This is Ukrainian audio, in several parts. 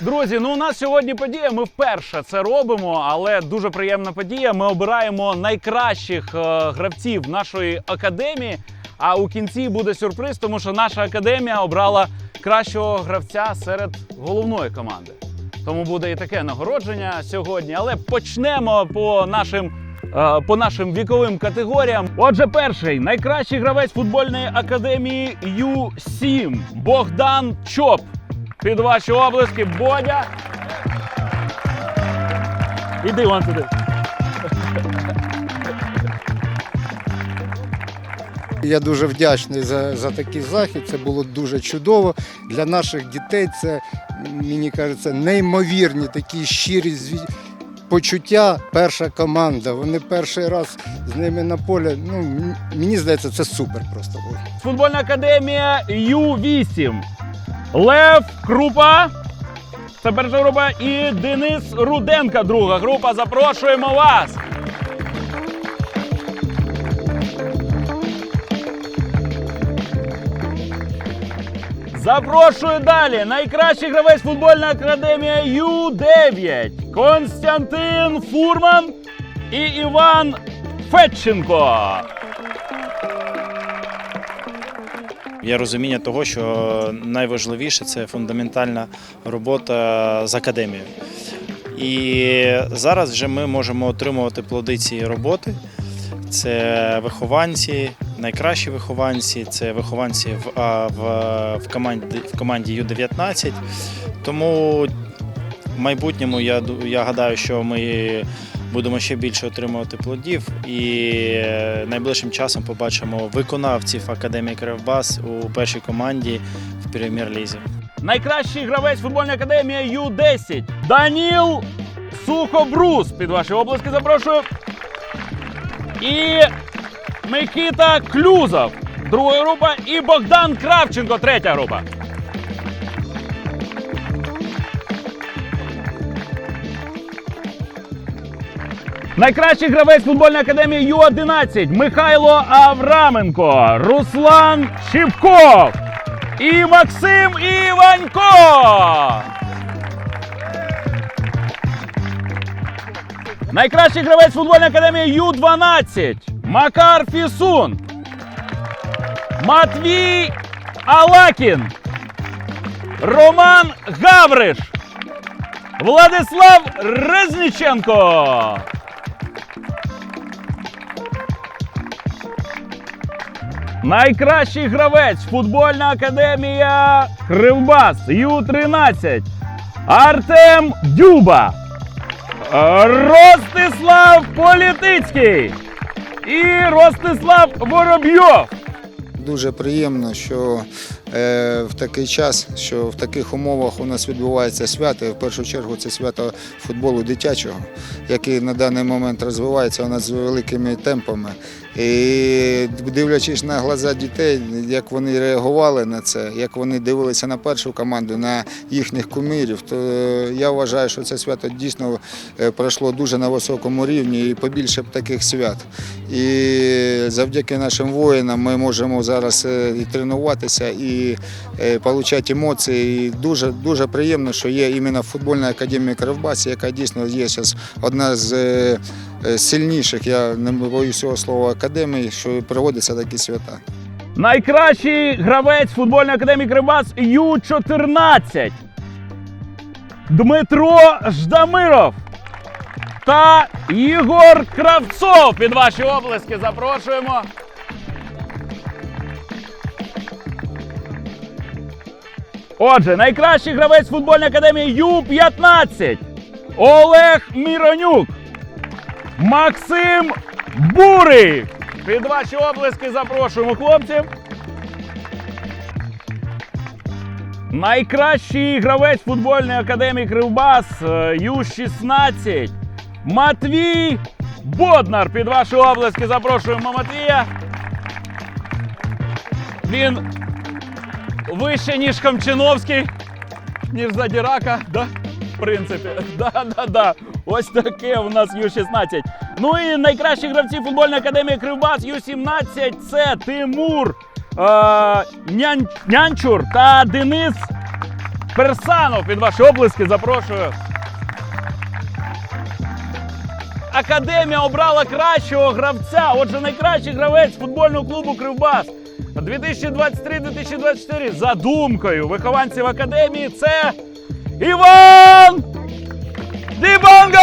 Друзі, ну у нас сьогодні подія. Ми вперше це робимо, але дуже приємна подія. Ми обираємо найкращих е, гравців нашої академії. А у кінці буде сюрприз, тому що наша академія обрала кращого гравця серед головної команди. Тому буде і таке нагородження сьогодні. Але почнемо по нашим. е, По нашим віковим категоріям. Отже, перший найкращий гравець футбольної академії Ю-7 Богдан Чоп. Під ваші облески, Бодя. Іди вон туди. Я дуже вдячний за, за такий захід. Це було дуже чудово. Для наших дітей це, мені кажеться, неймовірні такі щирі зві- почуття. Перша команда. Вони перший раз з ними на полі. Ну, мені здається, це супер просто було. Футбольна академія Ю-8. Лев Крупа. Це перша група. І Денис Руденка, друга група. Запрошуємо вас. Запрошую далі. Найкращий гравець футбольна академія Ю-9. Константин Фурман і Іван Фетченко. Є розуміння того, що найважливіше це фундаментальна робота з академією. І зараз вже ми можемо отримувати плоди цієї роботи. Це вихованці, найкращі вихованці, це вихованці в, в, в команді, в команді Ю-19. Тому в майбутньому я, я гадаю, що ми будемо ще більше отримувати плодів і е, найближчим часом побачимо виконавців Академії Кривбас у першій команді в прем'єр-лізі. Найкращий гравець футбольної академії Ю-10 Даніл Сухобрус. Під ваші обласки запрошую. І Микита Клюзов. Друга група. І Богдан Кравченко, третя група. Найкращий гравець футбольної академії Ю-11 Михайло Авраменко, Руслан Шипков і Максим Іванько. Найкращий гравець футбольної академії Ю-12 Макар Фісун. Матвій Алакін. Роман Гавриш. Владислав Резніченко. Найкращий гравець футбольна академія Кривбас Ю-13 Артем Дюба. Ростислав Політицький і Ростислав Воробйов. Дуже приємно, що в такий час, що в таких умовах у нас відбувається свято. І в першу чергу це свято футболу дитячого, який на даний момент розвивається у нас з великими темпами. І дивлячись на глаза дітей, як вони реагували на це, як вони дивилися на першу команду, на їхніх кумирів, то е, я вважаю, що це свято дійсно е, пройшло дуже на високому рівні і побільше б таких свят. І завдяки нашим воїнам ми можемо зараз е, і тренуватися, і е, отримати емоції. І дуже, дуже приємно, що є іменно футбольна академія Кривбасі, яка дійсно є зараз одна з е, е, сильніших, я не боюсь цього слова, академій, що проводяться такі свята. Найкращий гравець футбольної академії Кривбас Ю-14 Дмитро Ждамиров та Ігор Кравцов. Під ваші облески запрошуємо. Отже, найкращий гравець футбольної академії Ю-15 Олег Міронюк. Максим Бурий. Під ваші облески запрошуємо хлопців. Найкращий гравець футбольної академії Кривбас е, Ю-16 Матвій Боднар. Під ваші облески запрошуємо Матвія. Він вище, ніж Камчиновський, ніж Задірака. Да? В принципі, да, да, да. Ось таке у нас Ю-16. Ну і найкращі гравці футбольної академії Кривбас Ю-17 це Тимур е, Нян, Нянчур та Денис Персанов під ваші облиски запрошую. Академія обрала кращого гравця. Отже, найкращий гравець футбольного клубу Кривбас 2023-2024 за думкою вихованців академії це Іван Дібанго!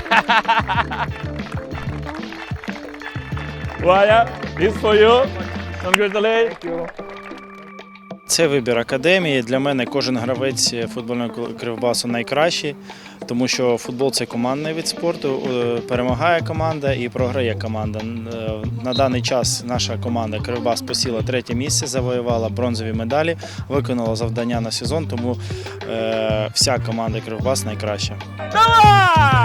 Ваня, і свою. Congratulations. Це вибір академії. Для мене кожен гравець футбольного кривбасу найкращий, тому що футбол це командний вид спорту. Е, Перемагає команда і програє команда. Е, На даний час наша команда Кривбас посіла третє місце, завоювала бронзові медалі, виконала завдання на сезон. Тому е, вся команда Кривбас найкраща. Давай!